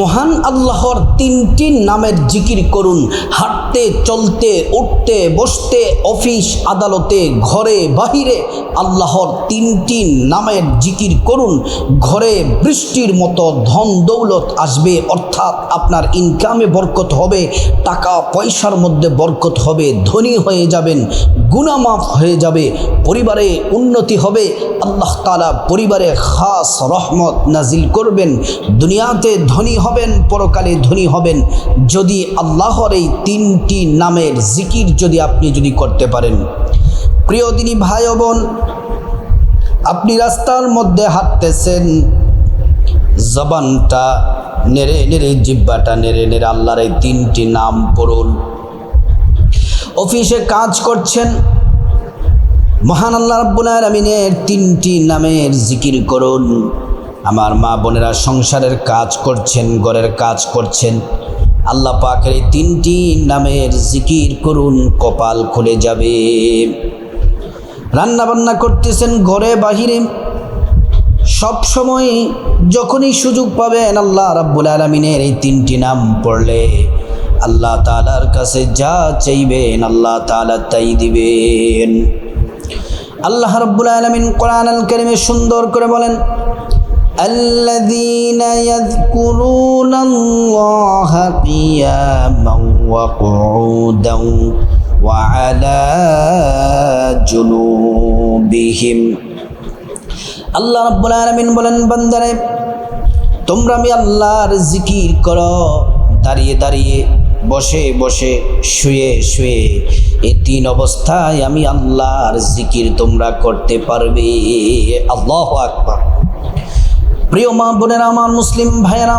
মহান আল্লাহর তিনটি নামের জিকির করুন। হাঁটতে, চলতে, উঠতে, বসতে, অফিস, আদালতে, ঘরে, বাহিরে আল্লাহর তিনটি নামের জিকির করুন। ঘরে বৃষ্টির মতো ধন দৌলত আসবে, অর্থাৎ আপনার ইনকামে বরকত হবে, টাকা পয়সার মধ্যে বরকত হবে, ধনী হয়ে যাবেন গুণামাফ হয়ে যাবে, পরিবারে উন্নতি হবে, আল্লাহ তালা পরিবারে খাস রহমত নাজিল করবেন। দুনিয়াতে ধনী হবেন, পরকালে ধনী হবেন। যদি আল্লাহর এই তিনটি নামের জিকির যদি আপনি যদি করতে পারেন। প্রিয় দিনী ভাই বোন, আপনি রাস্তার মধ্যে হাঁটতেছেন, জবানটা নেড়ে নেড়ে, জিব্বাটা নেড়ে নেড়ে আল্লাহর এই তিনটি নাম পড়ুন। অফিসে কাজ করছেন, মহান আল্লাহ রাব্বুল আলামিনের তিনটি নামের জিকির করুন। আমার মা বোনেরা সংসারের কাজ করছেন, ঘরের কাজ করছেন। আল্লাহ পাকের এই তিনটি নামের জিকির করুন, কপাল খুলে যাবে। রান্না বান্না করতেছেন ঘরে বাহিরে। সব সময় যখনই সুযোগ পাবেন আল্লাহ রাব্বুল আলমিনের এই তিনটি নাম পড়লে আল্লাহ তালার কাছে যা চাইবেন আল্লাহ তালা তাই দিবেন। আল্লাহ রাব্বুল আলমিন কোরআন আল কারিমে সুন্দর করে বলেন الذين يذكرون الله قياما وقعودا وعلى جنوبهم আল্লাহ রাব্বুল আলামিন বলেন বান্দারে তোমরা আমি আল্লাহর জিকির করো দাঁড়িয়ে দাঁড়িয়ে বসে বসে শুয়ে শুয়ে এই তিন অবস্থায় আমি আল্লাহর জিকির তোমরা করতে পারবে আল্লাহ আকবার প্রিয় মা বোনেরা আমার মুসলিম ভাইয়েরা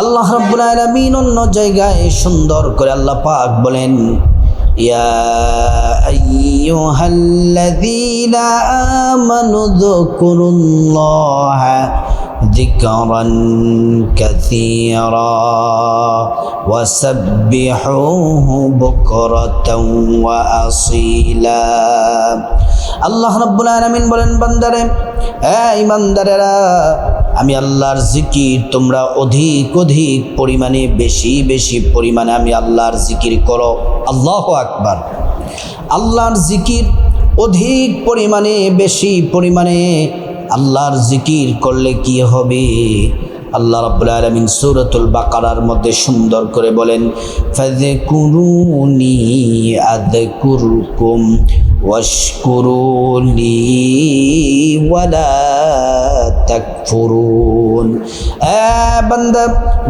আল্লাহ রাব্বুল আলামিন অন্য জায়গায় সুন্দর করে আল্লাহ পাক বলেন يا أيها الذين آمنوا اذكروا الله ذكرا كثيرا وسبحوه بكرة وأصيلا আল্লাহ রাব্বুল আলামিন বলেন বান্দারে এই বান্দারেরা আমি আল্লাহর জিকির তোমরা অধিক অধিক পরিমাণে বেশি বেশি পরিমাণে আমি আল্লাহর জিকির করো আল্লাহ আকবার আল্লাহর জিকির অধিক পরিমাণে বেশি পরিমাণে আল্লাহর জিকির করলে কি হবে? আল্লাহ রাব্বুল আলামিন সূরাতুল বাকারার মধ্যে সুন্দর করে বলেন, ফাযকুরুনি আযকুরকুম ওয়াশকুরুলি ওয়ালা তাকফুরুন। বান্দা,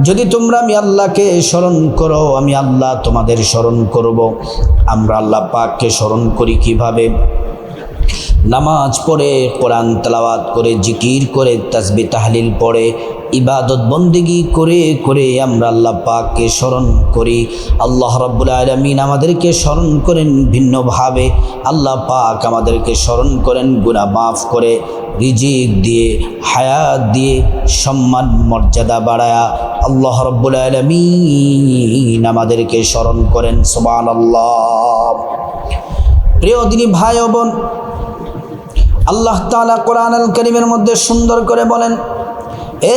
যদি তোমরা আমি আল্লাহকে স্মরণ করো, আমি আল্লাহ তোমাদের স্মরণ করব। আমরা আল্লাহ পাককে স্মরণ করি কীভাবে? নামাজ পড়ে, কোরআন তেলাওয়াত করে, জিকির করে, তাসবি তাহলিল পড়ে, ইবাদত বন্দিগি করে করে আমরা আল্লাহ পাককে স্মরণ করি। আল্লাহ রব্বুল আলমিন আমাদেরকে স্মরণ করেন ভিন্নভাবে। আল্লাহ পাক আমাদেরকে স্মরণ করেন গুণা মাফ করে, রিজিক দিয়ে, হায়াত দিয়ে, সম্মান, মর্যাদা বাড়ায়া আল্লাহ রব্বুল আলমিন আমাদেরকে স্মরণ করেন। সোবান আল্লাহ প্রিয় দিনী ভাই বোন আল্লাহ তালা কোরআন আল করিমের মধ্যে সুন্দর করে বলেন,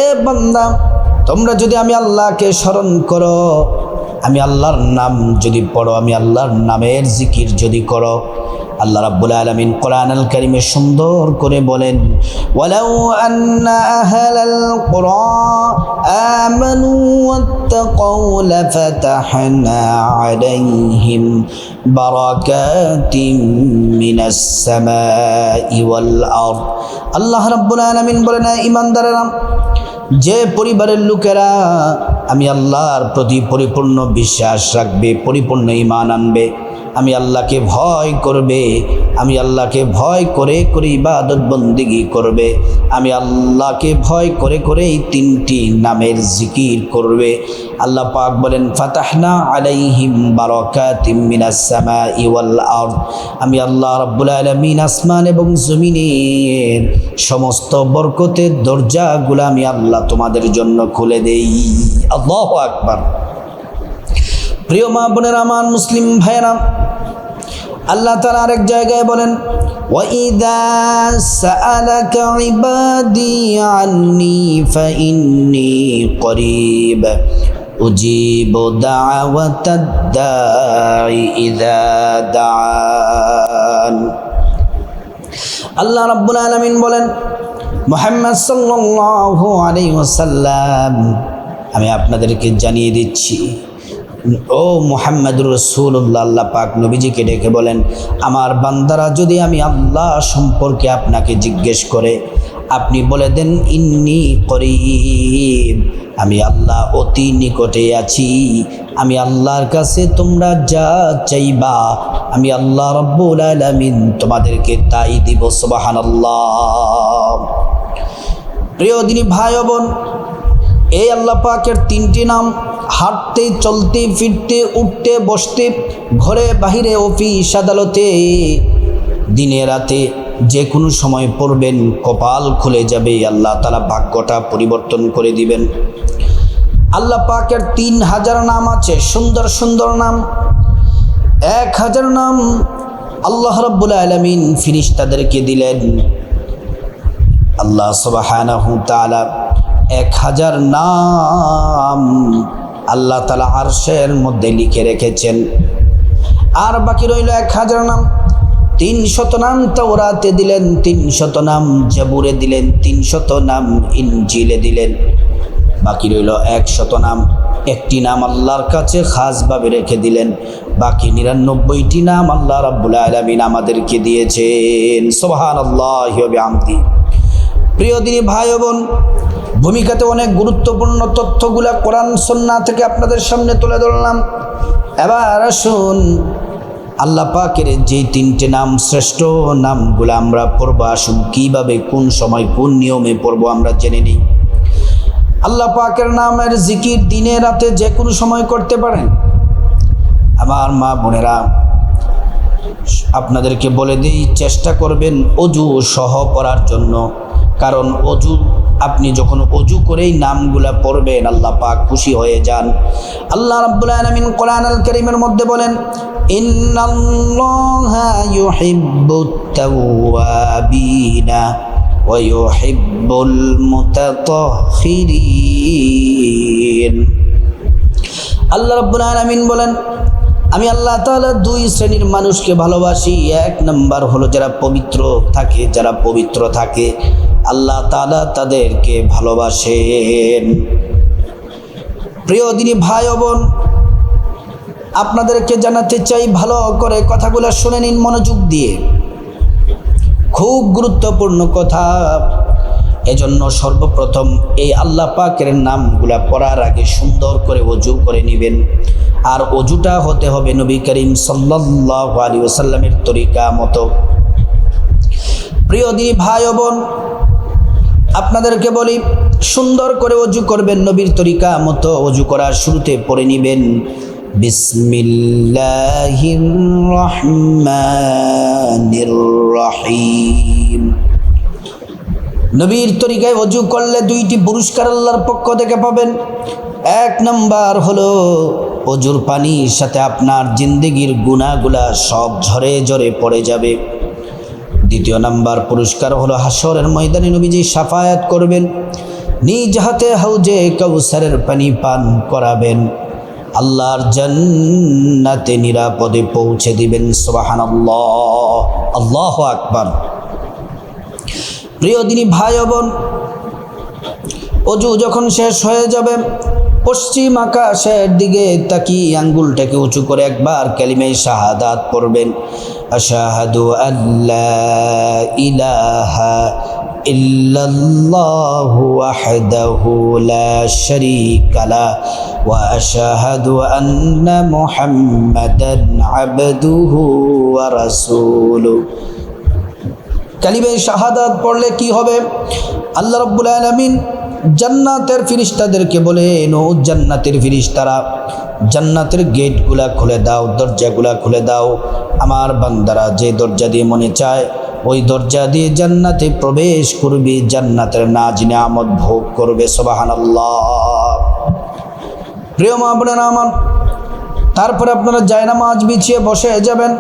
এ বান্দা, তোমরা যদি আমি আল্লাহকে স্মরণ করো, আমি আল্লাহর নাম যদি পড়ো, আমি আল্লাহর নামের জিকির যদি করো আল্লাহ রাব্বুল আলামিন কোরআন আল কারীমে সুন্দর করে বলেন, ওয়ালাউ আন্না আহলাল কুরা আমানু ওয়াত্তাকাউ লাফাতাহনা আলাইহিম বারাকাতিম মিনাস সামাই ওয়াল আরদ। আল্লাহ রাব্বুল আলামিন বলেন ঈমানদারেরা, যে পরিবারের লোকেরা আমি আল্লাহর প্রতি পরিপূর্ণ বিশ্বাস রাখবে, পরিপূর্ণ ইমান আনবে আমি আল্লাহকে ভয় করবে, আমি আল্লাহকে ভয় করে করে ইবাদত বন্দিগি করবে, আমি আল্লাহকে ভয় করে করে এই তিনটি নামের জিকির করবে। আল্লাহ পাক বলেন, ফাতাহনা আলাইহিম বারাকাতিম মিনাস সামাই ওয়াল আরদ। আমি আল্লাহ রাব্বুল আলামিন আসমান এবং জমিনের সমস্ত বরকতের দরজাগুলো আমি আল্লাহ তোমাদের জন্য খুলে দেই। আল্লাহু আকবার। প্রিয় মা বোনের, আমার মুসলিম ভাইয়েরা আল্লাহ তালা আরেক জায়গায় বলেন وَإِذَا سَأَلَكَ عِبَادِي عَنِّي فَإِنِّي قَرِيبٌ أُجِيبُ دَعْوَةَ الدَّاعِ إِذَا دَعَانِ আল্লাহ রাব্বুল আলামিন বলেন মোহাম্মদ সাল্লাল্লাহু আলাইহি ওয়াসাল্লাম আমি আপনাদেরকে জানিয়ে দিচ্ছি ও মোহাম্মদ রসুল্লাহ আল্লাহ পাক নবীজিকে ডেকে বলেন, আমার বান্দারা যদি আমি আল্লাহ সম্পর্কে আপনাকে জিজ্ঞেস করে, আপনি বলে দেন, ইন্নি করিব, আমি আল্লাহ অতি নিকটে আছি, আমি আল্লাহর কাছে তোমরা যা চাইবা, আমি আল্লাহ রব্বুল আলামিন তোমাদেরকে তাই দিব, সুবহানাল্লাহ। প্রিয় দিনী ভাই বোন এই আল্লাহ পাকের তিনটি নাম, হাঁটতে, চলতে, ফিরতে, উঠতে, বসতে, ঘরে, বাহিরে অফিস আদালতে দিনে, রাতে যে কোনো সময় পড়বেন, কপাল খুলে যাবে, আল্লাহ তালা ভাগ্যটা পরিবর্তন করে দিবেন। আল্লাহ পাকের তিন হাজার নাম আছে, সুন্দর সুন্দর নাম। এক হাজার নাম আল্লাহ রব্বুল আলমিন ফিরিস তাদেরকে দিলেন। আল্লাহ তাআলা এক হাজার নাম আল্লাহ তালা আরশের মধ্যে লিখে রেখেছেন। আর বাকি রইল এক হাজার নাম। তিন শত নাম তাওরাতে দিলেন তিন শত নাম জাবুরে দিলেন তিন শত নাম ইনজিলে দিলেন। বাকি রইল এক শত নাম। একটি নাম আল্লাহর কাছে খাসভাবে রেখে দিলেন। বাকি নিরানব্বইটি নাম আল্লাহ রাব্বুল আলমিন আমাদেরকে দিয়েছেন। সোহান আল্লাহ আমদি প্রিয় দিনী ভাই বোন ভূমিকাতে অনেক গুরুত্বপূর্ণ তথ্যগুলা কোরআন, সন্না থেকে আপনাদের সামনে তুলে ধরলাম। এবার আসুন, আল্লাহ পাকের যেই তিনটে নাম শ্রেষ্ঠ নামগুলো আমরা পড়ব, আসুন কীভাবে, কোন সময়, কোন নিয়মে পড়ব আমরা জেনে নিই। আল্লাহ পাকের নামের জিকির দিনে রাতে যে কোনো সময় করতে পারেন। আমার মা বোনেরা, আপনাদেরকে বলে দিই, চেষ্টা করবেন অজু সহ পড়ার জন্য। কারণ অজু আপনি যখন অজু করেই নামগুলা পড়বেন, আল্লাহ পাক খুশি হয়ে যান। আল্লাহ রাব্বুল আলামিন কোরআন আল কারীমের মধ্যে বলেন, ইন্নাল্লাহা ইউহিব্বুত তাওয়াবিনা ওয়া ইউহিব্বুল মুতাতাহহিরিন আল্লাহ রাব্বুল আলামিন বলেন, আমি আল্লাহ তাআলা দুই শ্রেণির মানুষকে ভালোবাসি। এক নাম্বার হলো যারা পবিত্র থাকে, যারা পবিত্র থাকে। আল্লাহ তালা তাদেরকে ভালোবাসেন। প্রিয় দিনী ভাই বোন, আপনাদেরকে জানাতে চাই ভালো করে কথাগুলো শুনে নিন মনোযোগ দিয়ে। খুব গুরুত্বপূর্ণ কথা, এজন্য সর্বপ্রথম এই আল্লাহ পাকের নামগুলা পড়ার আগে সুন্দর করে অজু করে নেবেন। আর অজুটা হতে হবে নবী করিম সাল্লাহ আলী ওসাল্লামের তরিকা মতো। প্রিয় দিনী ভাই বোন আপনাদেরকে বলি, সুন্দর করে অজু করবেন নবীর তরিকা মতো অজু করার শুরুতে পড়ে নিবেন। রহিম। নবীর তরিকায় অজু করলে দুইটি পুরস্কার আল্লাহর পক্ষ থেকে পাবেন। এক নম্বর হলো, অজুর পানির সাথে আপনার জিন্দেগির গুণাগুলা সব ঝরে ঝরে পড়ে যাবে। দ্বিতীয় নাম্বার পুরস্কার হলো হাসরের ময়দানে নবীজি সাফায়াত করবেন। নিজ হাতে হাউজে কৌসারের পানি পান করাবেন। আল্লাহর জান্নাতে নিরাপদে পৌঁছে দিবেন সোবাহান আল্লাহ আকবার। প্রিয় দিনী ভাই বোন, অজু যখন শেষ হয়ে যাবে, পশ্চিম আকাশের দিকে তাকি আঙ্গুলটাকে উঁচু করে একবার ক্যালিমাই শাহাদাত পড়বেন। আশাহাদু আল্লাহ ইলাহা ইল্লাল্লাহু ওয়াহদাহু লা শারীকা লা ওয়া আশহাদু আন্না মুহাম্মাদান আবদুহু ওয়া রাসূলুহু কালিমে শাহাদাত পড়লে কি হবে? আল্লাহ রব্বুল আলমিন জান্নাতের ফিরিস্তাদেরকে বলে ও জান্নাতের ফিরিস্তারা, জান্নাতের গেটগুলা খুলে দাও, দরজাগুলা খুলে দাও। আমার বান্দারা যে দরজা দিয়ে মনে চায়, ওই দরজা দিয়ে জান্নাতে প্রবেশ করবে, জান্নাতের নাজ নিয়ামত ভোগ করবে সোবাহান প্রিয় মা বোনেরা আমার, তারপরে আপনারা জায়নামাজ বিছিয়ে বসে যাবেন।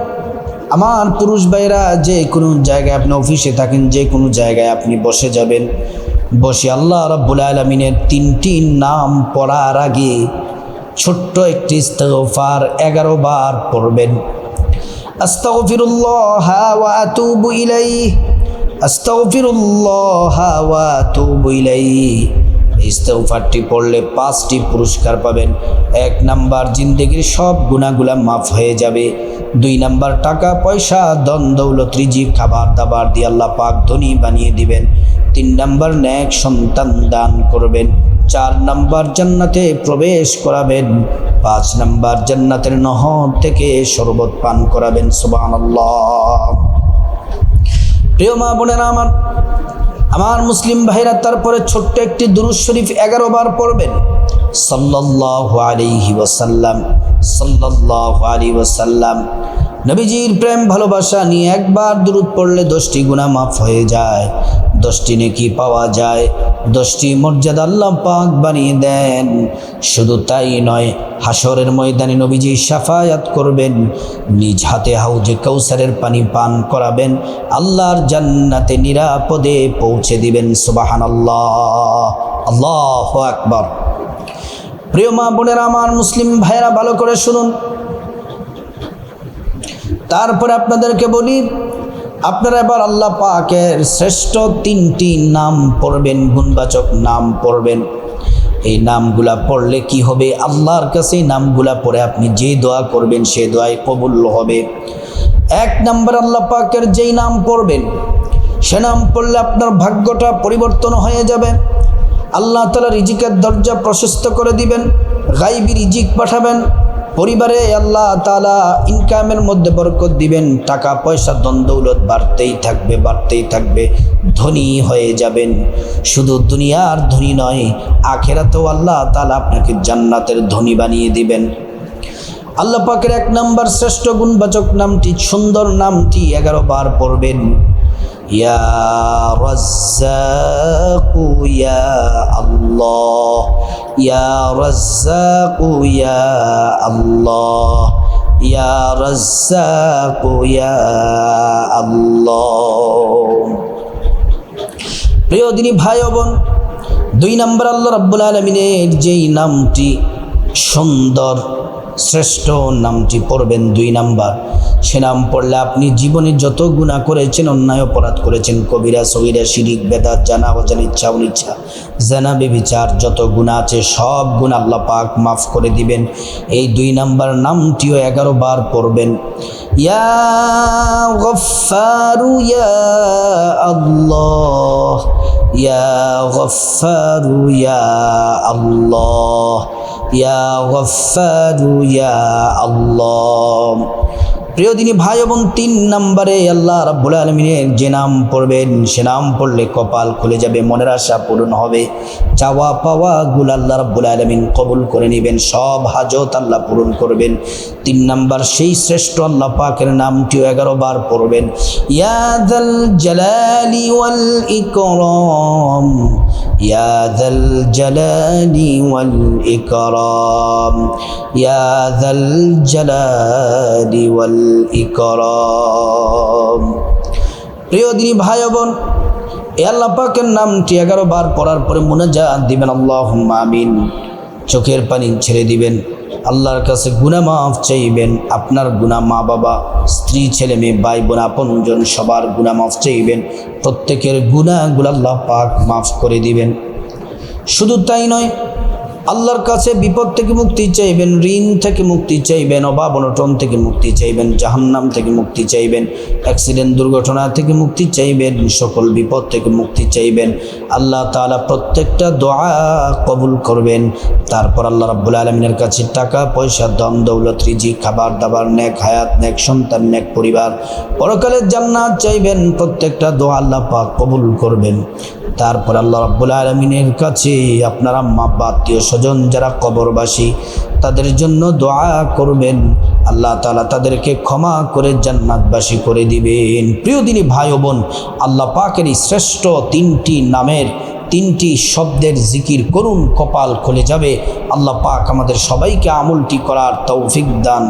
আমার পুরুষ ভাইরা যে কোনো জায়গায় আপনি অফিসে থাকেন, যে কোনো জায়গায় আপনি বসে যাবেন। বসে আল্লাহ রাব্বুল আলমিনের তিনটি নাম পড়ার আগে ছোট্ট একটি ইস্তফার এগারো বার পড়বেন। আস্তাগফিরুল্লাহ ওয়া আতুবু ইলাইহি। আস্তাগফিরুল্লাহ ওয়া আতুবু ইলাইহি। ইস্তেগফারটি পড়লে পাঁচটি পুরস্কার পাবেন। এক নাম্বার জিন্দেগির সব গুণাগুলা মাফ হয়ে যাবে। দুই নাম্বার টাকা, পয়সা দন দৌলত খাবার, দাবার দিয়ে আল্লাহ পাক ধনী বানিয়ে দিবেন। তিন নাম্বার ন্যাক সন্তান দান করবেন। চার নাম্বার জান্নাতে প্রবেশ করাবেন। পাঁচ নাম্বার জান্নাতের নহর থেকে শরবত পান করাবেন, সুবহানাল্লাহ। প্রিয় মা বোনেরা আমার আমার মুসলিম ভাইরা তারপরে ছোট্ট একটি দুরুজ শরীফ এগারো বার পড়বেন। সাল্লাল্লাহু আলাইহি ওয়াসাল্লাম, সাল্লাল্লাহু আলাইহি ওয়াসাল্লাম, নবীজির প্রেম ভালোবাসা নিয়ে একবার দুরুদ পড়লে দশটি গুণা মাফ হয়ে যায়। দশটি নেকি পাওয়া যায়, দশটি মর্যাদা আল্লাহ পাক বানিয়ে দেন। শুধু তাই নয় হাসরের ময়দানে নবীজি সাফায়াত করবেন, নিজ হাতে হাউজে কৌসারের পানি পান করাবেন, আল্লাহর জান্নাতে নিরাপদে পৌঁছে দিবেন সুবাহান আল্লাহ আল্লাহ আকবর। প্রিয় মা বোনেরা, আমার মুসলিম ভাইয়েরা, ভালো করে শুনুন। তারপরে আপনাদেরকে বলি আপনারা এবার আল্লাহ পাকের শ্রেষ্ঠ তিনটি নাম পড়বেন, গুণবাচক নাম পড়বেন। এই নামগুলা পড়লে কি হবে? আল্লাহর কাছে নামগুলা পড়ে আপনি যে দোয়া করবেন, সে দোয়াই কবুল হবে। এক নাম্বার আল্লাহ পাকের যেই নাম পড়বেন, সে নাম পড়লে আপনার ভাগ্যটা পরিবর্তন হয়ে যাবে। আল্লাহ তালা রিজিকের দরজা প্রশস্ত করে দিবেন, গাইবি রিজিক পাঠাবেন পরিবারে আল্লাহ তালা ইনকামের মধ্যে বরকত দিবেন, টাকা, পয়সা দ্বন্দ্বৌলত বাড়তেই থাকবে বাড়তেই থাকবে, ধনী হয়ে যাবেন। শুধু দুনিয়ার ধনী নয়, আখেরাতেও আল্লাহ তালা আপনাকে জান্নাতের ধনী বানিয়ে দিবেন। আল্লাহ পাকের এক নাম্বার শ্রেষ্ঠ গুণবাচক নামটি, সুন্দর নামটি এগারো বার পড়বেন। ইয়া রাজ্জাকু ইয়া আল্লাহ ইয়া রাজ্জাকু ইয়া আল্লাহ ইয়া রাজ্জাকু ইয়া আল্লাহ প্রিয় দিনী ভাই বোন, দুই নম্বর আল্লাহ রাব্বুল আলমিনের যেই নামটি সুন্দর শ্রেষ্ঠ নামটি পড়বেন দুই নাম্বার। সে নাম পড়লে আপনি জীবনে যত গুণা করেছেন, অন্যায় অপরাধ করেছেন, কবিরা সবিরা শিরিক, বেদাত, জানা, অজান, ইচ্ছা, অনিচ্ছা, জানা, বেবিচার, যত গুণা আছে, সব গুণ আল্লাহ পাক মাফ করে দিবেন। এই দুই নাম্বার নামটিও এগারো বার পড়বেন। ইয়া গফারু ইয়া আল্লাহ, ইয়া গফারু ইয়া আল্লাহ। ইয়া প্রিয় দিনী ভাই এবং তিন নম্বরে আল্লাহ রাব্বুল আলমিনের যে নাম পড়বেন, সে নাম পড়লে কপাল খুলে যাবে, মনের আশা পূরণ হবে। চাওয়া পাওয়া গুল আল্লাহ রাব্বুল আলমিন কবুল করে নেবেন, সব হাজত আল্লাহ পূরণ করবেন। তিন নাম্বার, সেই শ্রেষ্ঠ আল্লাহ পাকের নামটিও এগারো বার পড়বেন। ইয়াদাল জালালি ওয়াল ইকরাম। ইয়াদাল ذا الجلال والإكرام. يا ذا الجلال والإكرام. প্রিয় দিনী ভাই বোন, এ আল্লাহ পাকের নামটি এগারো বার পড়ার পরে মুনাজাত দিবেন। আল্লাহ আমিন। চোখের পানি ছেড়ে দিবেন। আল্লাহর কাছে গুনা মাফ চাইবেন। আপনার গুনা মা বাবা, স্ত্রী, ছেলে মেয়ে, ভাই বোন, আপনজন সবার গুনা মাফ চাইবেন। প্রত্যেকের গুণাগুলো আল্লাহ পাক মাফ করে দিবেন। শুধু তাই নয় আল্লাহর কাছে বিপদ থেকে মুক্তি চাইবেন, ঋণ থেকে মুক্তি চাইবেন, অভাব অনটন থেকে মুক্তি চাইবেন, জাহান্নাম থেকে মুক্তি চাইবেন অ্যাক্সিডেন্ট দুর্ঘটনা থেকে মুক্তি চাইবেন, সকল বিপদ থেকে মুক্তি চাইবেন। আল্লাহ তাআলা প্রত্যেকটা দোয়া কবুল করবেন। তারপর আল্লাহ রাব্বুল আলমিনের কাছে টাকা, পয়সা দম দৌলত রিজি খাবার, দাবার, নেক হায়াত, নেক সন্তান, নেক পরিবার, পরকালের জান্নাত চাইবেন। প্রত্যেকটা দোয়া আল্লাহ পাক কবুল করবেন। তারপর আল্লাহ রাব্বুল আলমিনের কাছে আপনার আম্মা বা আত্মীয় স্বজন যারা কবরবাসী, তাদের জন্য দোয়া করবেন। আল্লাহ তালা তাদেরকে ক্ষমা করে জান্নাতবাসী করে দিবেন। প্রিয় দিনী ভাই বোন, আল্লাহ পাকের শ্রেষ্ঠ তিনটি নামের তিনটি শব্দের জিকির করুন, কপাল খুলে যাবে। আল্লাহ পাক আমাদের সবাইকে আমলটি করার তৌফিক দান